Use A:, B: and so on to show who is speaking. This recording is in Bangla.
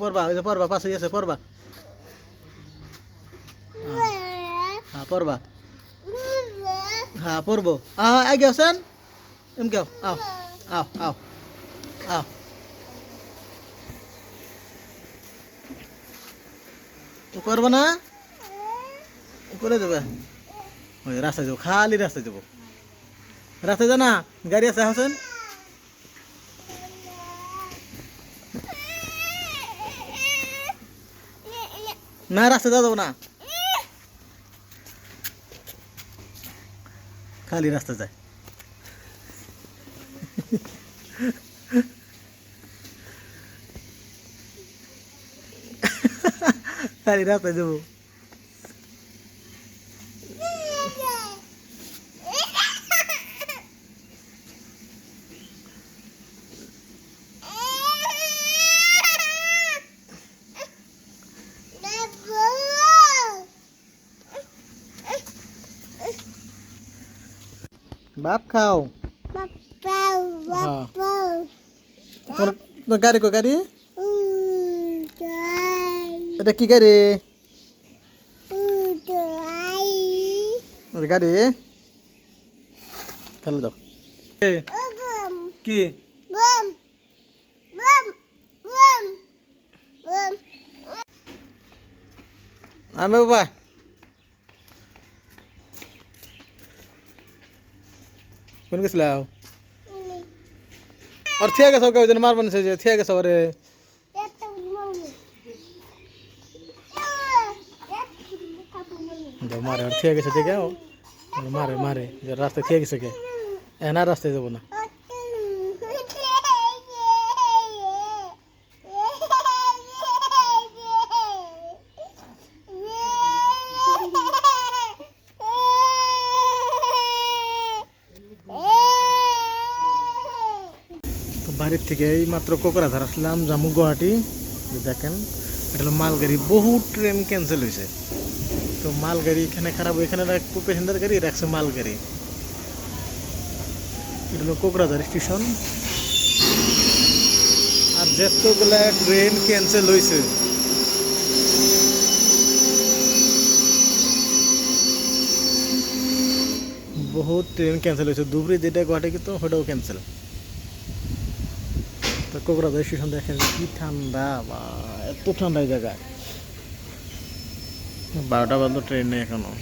A: পড়বা ওই যে পড়বা পাশে আছে পড়বা হ্যাঁ পড়বা হ্যাঁ পড়ব আহ আগে আসেন। এমকে আও আও আও আও আও। তো করব না? করে দেবে। ওই, রাস্তায় যাব, খালি রাস্তায় যাব। রাস্তায় যা না, গাড়ি আছে হাসেন না রাস্তায় যা যাব না খালি রাস্তা যায় খালি রাস্তায় বাপ খাও। হ্যাঁ। তোর তোর গাড়ি কো গাড়ি? এটা কি গাড়ি? গাড়ি? খেলে দাও। কি? আমি বাবা। কোন গেছিলাম আর থিয়া গেছ ওই জন্য মারবান সে যে, থিয়া গেছ যাও মারে আর থিয়া গেছে দেখে মারে মারে রাস্তায় থিয়া গেছে কে এনা রাস্তায় যাব না। বাড়ির থেকে এই মাত্র কোকরাঝার আসলাম জামু গুয়াহাটি। দেখেন, এটা হলো মালগাড়ি। বহু ট্রেন ক্যান্সেল হয়েছে তো মালগাড়ি এখানে খারাপ এখানে প্যাসেঞ্জার গাড়ি রাখছে মালগাড়ি। এটা হলো কোকরাঝার স্টেশন আর যতগুলা ট্রেন ক্যান্সেল হয়েছে বহুত ট্রেন ক্যান্সেল হয়েছে দুপুরে যেটা গুয়াহাটি, কিন্তু ওটাও ক্যান্সেল কোকরাঝার স্টেশন দেখেন কি ঠান্ডা বা এত ঠান্ডা এই জায়গায়। বারোটা বাজলো ট্রেনে এখনও।